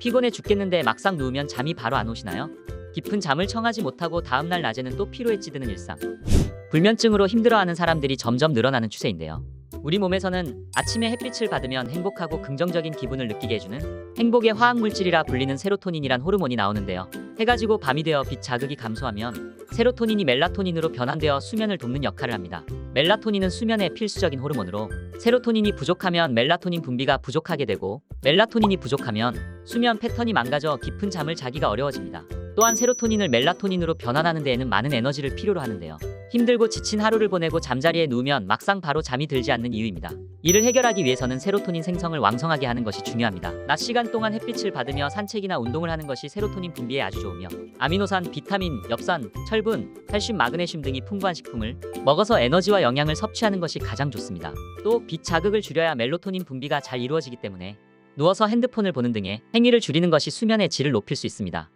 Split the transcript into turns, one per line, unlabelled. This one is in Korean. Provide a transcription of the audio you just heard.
피곤해 죽겠는데 막상 누우면 잠이 바로 안 오시나요? 깊은 잠을 청하지 못하고 다음날 낮에는 또 피로에 찌드는 일상. 불면증으로 힘들어하는 사람들이 점점 늘어나는 추세인데요. 우리 몸에서는 아침에 햇빛을 받으면 행복하고 긍정적인 기분을 느끼게 해주는 행복의 화학 물질이라 불리는 세로토닌이란 호르몬이 나오는데요. 해가 지고 밤이 되어 빛 자극이 감소하면 세로토닌이 멜라토닌으로 변환되어 수면을 돕는 역할을 합니다. 멜라토닌은 수면의 필수적인 호르몬으로 세로토닌이 부족하면 멜라토닌 분비가 부족하게 되고 멜라토닌이 부족하면 수면 패턴이 망가져 깊은 잠을 자기가 어려워집니다. 또한 세로토닌을 멜라토닌으로 변환하는 데에는 많은 에너지를 필요로 하는데요. 힘들고 지친 하루를 보내고 잠자리에 누우면 막상 바로 잠이 들지 않는 이유입니다. 이를 해결하기 위해서는 세로토닌 생성을 왕성하게 하는 것이 중요합니다. 낮 시간 동안 햇빛을 받으며 산책이나 운동을 하는 것이 세로토닌 분비에 아주 좋으며 아미노산, 비타민, 엽산, 철분, 칼슘, 마그네슘 등이 풍부한 식품을 먹어서 에너지와 영양을 섭취하는 것이 가장 좋습니다. 또 빛 자극을 줄여야 멜로토닌 분비가 잘 이루어지기 때문에 누워서 핸드폰을 보는 등의 행위를 줄이는 것이 수면의 질을 높일 수 있습니다.